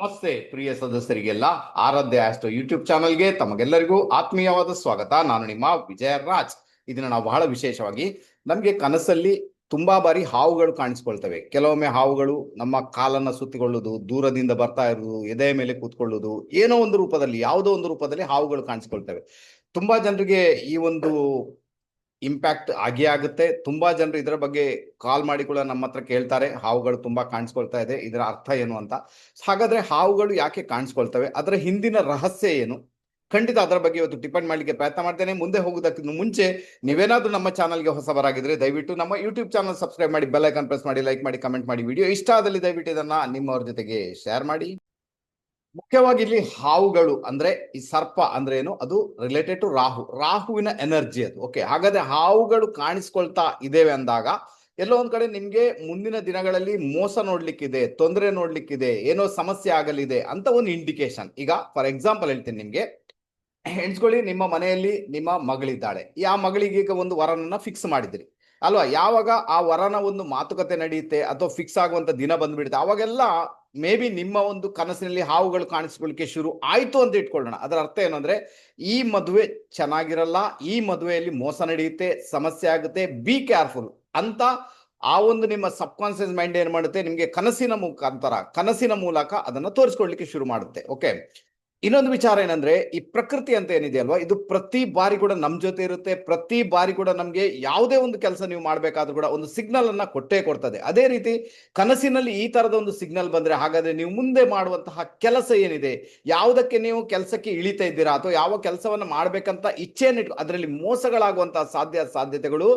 ನಮಸ್ತೆ, ಪ್ರಿಯ ಸದಸ್ಯರಿಗೆಲ್ಲ ಆರಾಧ್ಯ astro YouTube ಚಾನಲ್ಗೆ ತಮಗೆಲ್ಲರಿಗೂ ಆತ್ಮೀಯವಾದ ಸ್ವಾಗತ. ನಾನು ನಿಮ್ಮ ವಿಜಯ ರಾಜ್. ಇದನ್ನ ನಾವು ಬಹಳ ವಿಶೇಷವಾಗಿ ನಮಗೆ ಕನಸಲ್ಲಿ ತುಂಬಾ ಬಾರಿ ಹಾವುಗಳು ಕಾಣಿಸ್ಕೊಳ್ತವೆ. ಕೆಲವೊಮ್ಮೆ ಹಾವುಗಳು ನಮ್ಮ ಕಾಲನ್ನ ಸುತ್ತಿಕೊಳ್ಳುವುದು ದೂರದಿಂದ ಬರ್ತಾ ಇರುವುದು, ಎದೆಯ ಮೇಲೆ ಕೂತ್ಕೊಳ್ಳುವುದು, ಏನೋ ಒಂದು ರೂಪದಲ್ಲಿ, ಯಾವುದೋ ಒಂದು ರೂಪದಲ್ಲಿ ಹಾವುಗಳು ಕಾಣಿಸ್ಕೊಳ್ತವೆ. ತುಂಬಾ ಜನರಿಗೆ ಈ ಒಂದು ಇಂಪ್ಯಾಕ್ಟ್ ಆಗಿಯೇ ಆಗುತ್ತೆ. ತುಂಬಾ ಜನರು ಇದರ ಬಗ್ಗೆ ಕಾಲ್ ಮಾಡಿ ಕೂಡ ನಮ್ಮ ಹತ್ರ ಕೇಳ್ತಾರೆ. ಹಾವುಗಳು ತುಂಬಾ ಕಾಣಿಸ್ಕೊಳ್ತಾ ಇದೆ. ಇದರ ಅರ್ಥ ಏನು ಅಂತ. ಹಾಗಾದ್ರೆ ಹಾವುಗಳು ಯಾಕೆ ಕಾಣಿಸ್ಕೊಳ್ತವೆ? ಅದರ ಹಿಂದಿನ ರಹಸ್ಯ ಏನು? ಖಂಡಿತ ಅದರ ಬಗ್ಗೆ ಇವತ್ತು ಡಿಪೆಂಡ್ ಮಾಡಲಿಕ್ಕೆ ಪ್ರಯತ್ನ ಮಾಡ್ತೇನೆ. ಮುಂದೆ ಹೋಗುವುದಕ್ಕಿಂತ ಮುಂಚೆ ನೀವೇನಾದ್ರೂ ನಮ್ಮ ಚಾನಲ್ಗೆ ಹೊಸಬರಾಗಿದ್ರೆ ದಯವಿಟ್ಟು ನಮ್ಮ ಯೂಟ್ಯೂಬ್ ಚಾನಲ್ ಸಬ್ಸ್ಕ್ರೈಬ್ ಮಾಡಿ ಬೆಲ್ ಐಕಾನ್ ಪ್ರೆಸ್ ಮಾಡಿ ಲೈಕ್ ಮಾಡಿ ಕಮೆಂಟ್ ಮಾಡಿ. ವಿಡಿಯೋ ಇಷ್ಟ ಆದಲ್ಲಿ ದಯವಿಟ್ಟು ಇದನ್ನ ನಿಮ್ಮವ್ರ ಜೊತೆಗೆ ಶೇರ್ ಮಾಡಿ. ಮುಖ್ಯವಾಗಿ ಇಲ್ಲಿ ಹಾವುಗಳು ಅಂದ್ರೆ ಈ ಸರ್ಪ ಅಂದ್ರೆ ಏನು? ಅದು ರಿಲೇಟೆಡ್ ಟು ರಾಹು. ರಾಹುವಿನ ಎನರ್ಜಿ ಅದು. ಓಕೆ ಹಾಗಾದ್ರೆ ಹಾವುಗಳು ಕಾಣಿಸ್ಕೊಳ್ತಾ ಇದ್ದೇವೆ ಅಂದಾಗ ಎಲ್ಲೋ ಒಂದ್ ಕಡೆ ನಿಮ್ಗೆ ಮುಂದಿನ ದಿನಗಳಲ್ಲಿ ಮೋಸ ನೋಡ್ಲಿಕ್ಕಿದೆ, ತೊಂದರೆ ನೋಡ್ಲಿಕ್ಕಿದೆ, ಏನೋ ಸಮಸ್ಯೆ ಆಗಲಿದೆ ಅಂತ ಒಂದು ಇಂಡಿಕೇಶನ್ ಈಗ ಫಾರ್ ಎಕ್ಸಾಂಪಲ್ ಹೇಳ್ತೀನಿ ನಿಮ್ಗೆ. ಎಣಿಸ್ಕೊಳ್ಳಿ, ನಿಮ್ಮ ಮನೆಯಲ್ಲಿ ನಿಮ್ಮ ಮಗಳಿದ್ದಾಳೆ. ಆ ಮಗಳಿಗೆ ಈಗ ಒಂದು ವರನನ್ನ ಫಿಕ್ಸ್ ಮಾಡಿದ್ರಿ. ಅಲ್ವಾ? ಯಾವಾಗ ಆ ವರನ ಒಂದು ಮಾತುಕತೆ ನಡೆಯುತ್ತೆ ಅಥವಾ ಫಿಕ್ಸ್ ಆಗುವಂತ ದಿನ ಬಂದ್ಬಿಡುತ್ತೆ, ಅವಾಗೆಲ್ಲ ಮೇ ಬಿ ನಿಮ್ಮ ಒಂದು ಕನಸಿನಲ್ಲಿ ಹಾವುಗಳು ಕಾಣಿಸ್ಕೊಳ್ಳಿಕ್ಕೆ ಶುರು ಆಯಿತು ಅಂತ ಇಟ್ಕೊಳ್ಳೋಣ. ಅದರ ಅರ್ಥ ಏನು ಈ ಮದುವೆ ಚೆನ್ನಾಗಿರಲ್ಲ, ಈ ಮದುವೆಯಲ್ಲಿ ಮೋಸ ನಡೆಯುತ್ತೆ, ಸಮಸ್ಯೆ ಆಗುತ್ತೆ ಬಿ ಕೇರ್ಫುಲ್ ಅಂತ ಆ ಒಂದು ನಿಮ್ಮ ಸಬ್ ಕಾನ್ಸಿಯಸ್ ಮೈಂಡ್ ಏನು ಮಾಡುತ್ತೆ, ನಿಮಗೆ ಕನಸಿನ ಮುಖಾಂತರ, ಕನಸಿನ ಮೂಲಕ ಅದನ್ನು ತೋರಿಸ್ಕೊಳ್ಲಿಕ್ಕೆ ಶುರು ಮಾಡುತ್ತೆ. ಓಕೆ ಇನ್ನೊಂದು ವಿಚಾರ ಏನಂದ್ರೆ, ಈ ಪ್ರಕೃತಿ ಅಂತ ಏನಿದೆ ಅಲ್ವಾ, ಇದು ಪ್ರತಿ ಬಾರಿ ಕೂಡ ನಮ್ಮ ಜೊತೆ ಇರುತ್ತೆ, ಪ್ರತಿ ಬಾರಿ ಕೂಡ ನಮಗೆ ಯಾವುದೇ ಒಂದು ಕೆಲಸ ನೀವು ಮಾಡಬೇಕಾದ್ರೂ ಕೂಡ ಒಂದು ಸಿಗ್ನಲ್ ಅನ್ನ ಕೊಟ್ಟೇ ಕೊಡ್ತದೆ. ಅದೇ ರೀತಿ ಕನಸಿನಲ್ಲಿ ಈ ತರದ ಒಂದು ಸಿಗ್ನಲ್ ಬಂದ್ರೆ ಹಾಗಾದ್ರೆ ನೀವು ಮುಂದೆ ಮಾಡುವಂತಹ ಕೆಲಸ ಏನಿದೆ, ಯಾವುದಕ್ಕೆ ನೀವು ಕೆಲಸಕ್ಕೆ ಇಳಿತಾ ಇದ್ದೀರಾ ಅಥವಾ ಯಾವ ಕೆಲಸವನ್ನು ಮಾಡಬೇಕಂತ ಇಚ್ಛೆಯನ್ನು ಅದರಲ್ಲಿ ಮೋಸಗಳಾಗುವಂತಹ ಸಾಧ್ಯ ಸಾಧ್ಯತೆಗಳು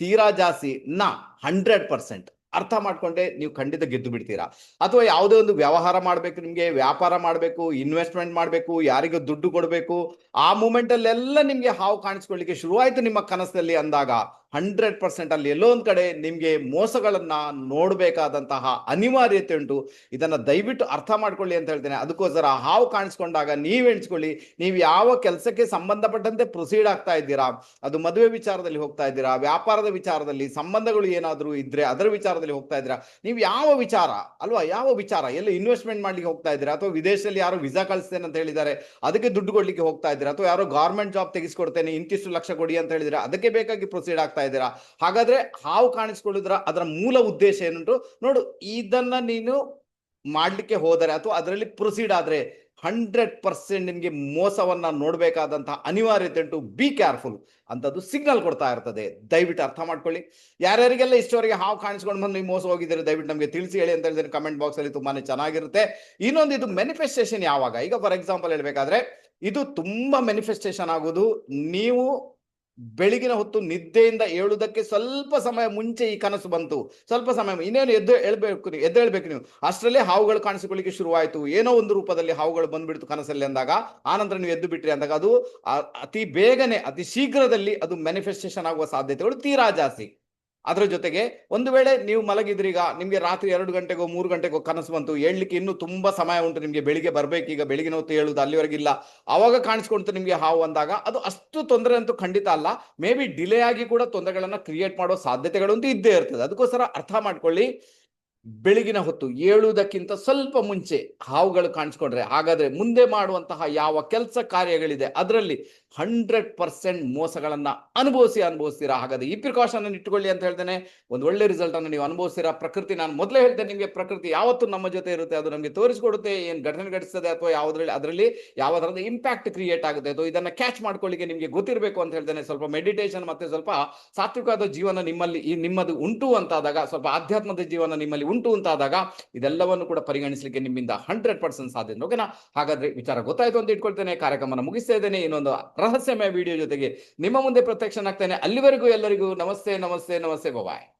ತೀರಾ ಜಾಸ್ತಿ, ನಾ ಹಂಡ್ರೆಡ್ ಪರ್ಸೆಂಟ್ ಅರ್ಥ ಮಾಡ್ಕೊಂಡೆ ನೀವು ಖಂಡಿತ ಗೆದ್ದು ಬಿಡ್ತೀರಾ? ಅಥವಾ ಯಾವುದೇ ಒಂದು ವ್ಯವಹಾರ ಮಾಡಬೇಕು, ನಿಮಗೆ ವ್ಯಾಪಾರ ಮಾಡಬೇಕು ಇನ್ವೆಸ್ಟ್ಮೆಂಟ್ ಮಾಡಬೇಕು, ಯಾರಿಗೂ ದುಡ್ಡು ಕೊಡಬೇಕು, ಆ ಮೂಮೆಂಟಲ್ಲೆಲ್ಲ ನಿಮಗೆ ಹಾವು ಕಾಣಿಸ್ಕೊಳ್ಳಿಕ್ಕೆ ಶುರುವಾಯಿತು ನಿಮ್ಮ ಕನಸಲ್ಲಿ ಅಂದಾಗ. ಹಂಡ್ರೆಡ್ ಪರ್ಸೆಂಟ್ ಅಲ್ಲಿ ಎಲ್ಲೋ ಒಂದ್ ಕಡೆ ನಿಮಗೆ ಮೋಸಗಳನ್ನ ನೋಡಬೇಕಾದಂತಹ ಅನಿವಾರ್ಯತೆ ಉಂಟು. ಇದನ್ನ ದಯವಿಟ್ಟು ಅರ್ಥ ಮಾಡ್ಕೊಳ್ಳಿ ಅಂತ ಹೇಳ್ತೇನೆ. ಅದಕ್ಕೋಸ್ಕರ ಹಾವು ಕಾಣಿಸ್ಕೊಂಡಾಗ ನೀವು ಎಣಿಸ್ಕೊಳ್ಳಿ. ನೀವು ಯಾವ ಕೆಲಸಕ್ಕೆ ಸಂಬಂಧಪಟ್ಟಂತೆ ಪ್ರೊಸೀಡ್ ಆಗ್ತಾ ಇದ್ದೀರಾ? ಅದು ಮದುವೆ ವಿಚಾರದಲ್ಲಿ ಹೋಗ್ತಾ ಇದ್ದೀರಾ? ವ್ಯಾಪಾರದ ವಿಚಾರದಲ್ಲಿ ಸಂಬಂಧಗಳು ಏನಾದರೂ ಇದ್ರೆ ಅದರ ವಿಚಾರದಲ್ಲಿ ಹೋಗ್ತಾ ಇದ್ದೀರಾ? ನೀವು ಯಾವ ವಿಚಾರ ಅಲ್ವಾ? ಯಾವ ವಿಚಾರ? ಎಲ್ಲ ಇನ್ವೆಸ್ಟ್ಮೆಂಟ್ ಮಾಡ್ಲಿಕ್ಕೆ ಹೋಗ್ತಾ ಇದ್ದೀರಾ? ಅಥವಾ ವಿದೇಶದಲ್ಲಿ ಯಾರೋ ವಿಸಾ ಕಳಿಸ್ತೇನೆ ಅಂತ ಹೇಳಿದ್ದಾರೆ. ಅದಕ್ಕೆ ದುಡ್ಡು ಕೊಡ್ಲಿಕ್ಕೆ ಹೋಗ್ತಾ ಇದ್ದೀರಾ? ಅಥವಾ ಯಾರೋ ಗೌರ್ಮೆಂಟ್ ಜಾಬ್ ತೆಗೆಸ್ಕೊಡ್ತೇನೆ, ಇಂತಿಷ್ಟು ಲಕ್ಷ ಕೊಡಿ ಅಂತ ಹೇಳಿದ್ರೆ ಅದಕ್ಕೆ ಬೇಕಾಗಿ ಪ್ರೊಸೀಡ್ ಆಗ್ತಾ ಇದ್ದೀರಾ? ಹಾಗಾದ್ರೆ ಹಾವು ಕಾಣಿಸ್ಕೊಳ್ಳಿದ್ರ ಅದರ ಮೂಲ ಉದ್ದೇಶ ಏನುಂಟು? ನೋಡು, ಇದನ್ನ ನೀನು ಮಾಡ್ಲಿಕ್ಕೆ ಹೋದರೆ ಅಥವಾ ಅದರಲ್ಲಿ ಪ್ರೊಸೀಡ್ ಆದ್ರೆ ಹಂಡ್ರೆಡ್ ಪರ್ಸೆಂಟ್ ನಿಮಗೆ ಮೋಸವನ್ನ ನೋಡ್ಬೇಕಾದಂತಹ ಅನಿವಾರ್ಯತೆ ಉಂಟು. ಬಿ ಕೇರ್ಫುಲ್ ಅಂತದ್ದು ಸಿಗ್ನಲ್ ಕೊಡ್ತಾ ಇರ್ತದೆ. ದಯವಿಟ್ಟು ಅರ್ಥ ಮಾಡ್ಕೊಳ್ಳಿ. ಯಾರ್ಯಾರಿಗೆಲ್ಲ ಇಷ್ಟವರೆಗೆ ಹಾವು ಕಾಣಿಸ್ಕೊಂಡು ಬಂದು ನೀವು ಮೋಸ ಹೋಗಿದ್ದೀರಿ, ದಯವಿಟ್ಟು ನಮಗೆ ತಿಳಿಸಿ ಹೇಳಿ ಅಂತ ಹೇಳಿದ್ರೆ ಕಮೆಂಟ್ ಬಾಕ್ಸ್ ಅಲ್ಲಿ ತುಂಬಾನೇ ಚೆನ್ನಾಗಿರುತ್ತೆ. ಇನ್ನೊಂದು, ಇದು ಮೆನಿಫೆಸ್ಟೇಷನ್ ಯಾವಾಗ? ಈಗ ಫಾರ್ ಎಕ್ಸಾಂಪಲ್ ಹೇಳ್ಬೇಕಾದ್ರೆ, ಇದು ತುಂಬಾ ಮೆನಿಫೆಸ್ಟೇಷನ್ ಆಗೋದು. ನೀವು ಬೆಳಗಿನ ಹೊತ್ತು ನಿದ್ದೆಯಿಂದ ಏಳುವುದಕ್ಕೆ ಸ್ವಲ್ಪ ಸಮಯ ಮುಂಚೆ ಈ ಕನಸು ಬಂತು. ಸ್ವಲ್ಪ ಸಮಯ ಇನ್ನೇನು ಎದ್ದು ಹೇಳ್ಬೇಕು ನೀವು, ಎದ್ದು ಹೇಳ್ಬೇಕು ನೀವು. ಅಷ್ಟರಲ್ಲೇ ಹಾವುಗಳು ಕಾಣಿಸಿಕೊಳ್ಳಿಕ್ಕೆ ಶುರುವಾಯಿತು. ಏನೋ ಒಂದು ರೂಪದಲ್ಲಿ ಹಾವುಗಳು ಬಂದ್ಬಿಡ್ತು ಕನಸಲ್ಲಿ ಅಂದಾಗ ಆನಂತರ ನೀವು ಎದ್ದು ಬಿಟ್ರಿ ಅಂದಾಗ ಅದು ಅತಿ ಬೇಗನೆ, ಅತಿ ಶೀಘ್ರದಲ್ಲಿ ಅದು ಮ್ಯಾನಿಫೆಸ್ಟೇಷನ್ ಆಗುವ ಸಾಧ್ಯತೆಗಳು ತೀರಾ ಜಾಸ್ತಿ. ಅದರ ಜೊತೆಗೆ ಒಂದು ವೇಳೆ ನೀವು ಮಲಗಿದ್ರೀಗ ನಿಮಗೆ ರಾತ್ರಿ ಎರಡು ಗಂಟೆಗೋ ಮೂರು ಗಂಟೆಗೋ ಕನಸು ಬಂತು ಹೇಳಲಿಕ್ಕೆ ಇನ್ನೂ ತುಂಬಾ ಸಮಯ ಉಂಟು ನಿಮಗೆ, ಬೆಳಿಗ್ಗೆ ಬರಬೇಕು ಈಗ, ಬೆಳಿಗ್ಗೆ ಹೊತ್ತು ಹೇಳುದು ಅಲ್ಲಿವರೆಗಿಲ್ಲ ಅವಾಗ ಕಾಣಿಸ್ಕೊಂತು ನಿಮಗೆ ಹಾವು ಅಂದಾಗ, ಅದು ಅಷ್ಟು ತೊಂದರೆ ಅಂತೂ ಖಂಡಿತ ಅಲ್ಲ. ಮೇ ಬಿ ಡಿಲೇ ಆಗಿ ಕೂಡ ತೊಂದರೆಗಳನ್ನು ಕ್ರಿಯೇಟ್ ಮಾಡೋ ಸಾಧ್ಯತೆಗಳು ಅಂತೂ ಇದ್ದೇ ಇರ್ತದೆ. ಅದಕ್ಕೋಸ್ಕರ ಅರ್ಥ ಮಾಡ್ಕೊಳ್ಳಿ. ಬೆಳಗಿನ ಹೊತ್ತು ಏಳುವುದಕ್ಕಿಂತ ಸ್ವಲ್ಪ ಮುಂಚೆ ಹಾವುಗಳು ಕಾಣಿಸ್ಕೊಂಡ್ರೆ, ಹಾಗಾದ್ರೆ ಮುಂದೆ ಮಾಡುವಂತಹ ಯಾವ ಕೆಲಸ ಕಾರ್ಯಗಳಿದೆ ಅದರಲ್ಲಿ ಹಂಡ್ರೆಡ್ ಪರ್ಸೆಂಟ್ ಮೋಸಗಳನ್ನ ಅನುಭವಿಸಿ, ಅನುಭವಿಸ್ತೀರಾ? ಹಾಗಾದ್ರೆ ಈ ಪ್ರಿಕಾಷನ್ ಅನ್ನು ಇಟ್ಟುಕೊಳ್ಳಿ ಅಂತ ಹೇಳ್ತೇನೆ. ಒಂದು ಒಳ್ಳೆ ರಿಸಲ್ಟ್ ಅನ್ನು ನೀವು ಅನುಭವಿಸ್ತೀರಾ? ಪ್ರಕೃತಿ, ನಾನು ಮೊದಲೇ ಹೇಳ್ತೇನೆ ನಿಮಗೆ, ಪ್ರಕೃತಿ ಯಾವತ್ತು ನಮ್ಮ ಜೊತೆ ಇರುತ್ತೆ, ಅದು ನಮಗೆ ತೋರಿಸಿಕೊಡುತ್ತೆ, ಏನ್ ಘಟನೆ ಘಟಿಸ್ತದೆ ಅಥವಾ ಯಾವುದ್ರಲ್ಲಿ, ಅದರಲ್ಲಿ ಯಾವ ತರದ ಇಂಪ್ಯಾಕ್ಟ್ ಕ್ರಿಯೇಟ್ ಆಗುತ್ತೆ ಅಥವಾ ಇದನ್ನ ಕ್ಯಾಚ್ ಮಾಡ್ಕೊಳ್ಳಿಕ್ಕೆ ನಿಮಗೆ ಗೊತ್ತಿರಬೇಕು ಅಂತ ಹೇಳ್ತೇನೆ. ಸ್ವಲ್ಪ ಮೆಡಿಟೇಷನ್ ಮತ್ತೆ ಸ್ವಲ್ಪ ಸಾತ್ವಿಕವಾದ ಜೀವನ ನಿಮ್ಮಲ್ಲಿ ನಿಮ್ಮದು ಉಂಟು ಅಂತಾದಾಗ, ಸ್ವಲ್ಪ ಆಧ್ಯಾತ್ಮದ ಜೀವನ ನಿಮ್ಮಲ್ಲಿ ಉಂಟು ಅಂತಾದಾಗ ಇದೆಲ್ಲವನ್ನು ಕೂಡ ಪರಿಗಣಿಸಲಿಕ್ಕೆ ನಿಮ್ಮಿಂದ ಹಂಡ್ರೆಡ್ ಪರ್ಸೆಂಟ್ ಸಾಧ್ಯ ಓಕೆನಾ ಹಾಗಾದ್ರೆ ವಿಚಾರ ಗೊತ್ತಾಯ್ತು ಅಂತ ಇಟ್ಕೊಳ್ತೇನೆ, ಕಾರ್ಯಕ್ರಮನ ಮುಗಿಸ್ತಾ ಇದ್ದೇನೆ. ಇನ್ನೊಂದು ರಹಸ್ಯಮಯ ವಿಡಿಯೋ ಜೊತೆಗೆ ನಿಮ್ಮ ಮುಂದೆ ಪ್ರತ್ಯಕ್ಷನಾಗ್ತೇನೆ. ಅಲ್ಲಿವರೆಗೂ ಎಲ್ಲರಿಗೂ ನಮಸ್ತೆ ನಮಸ್ತೆ ನಮಸ್ತೆ. ಬಾಯ್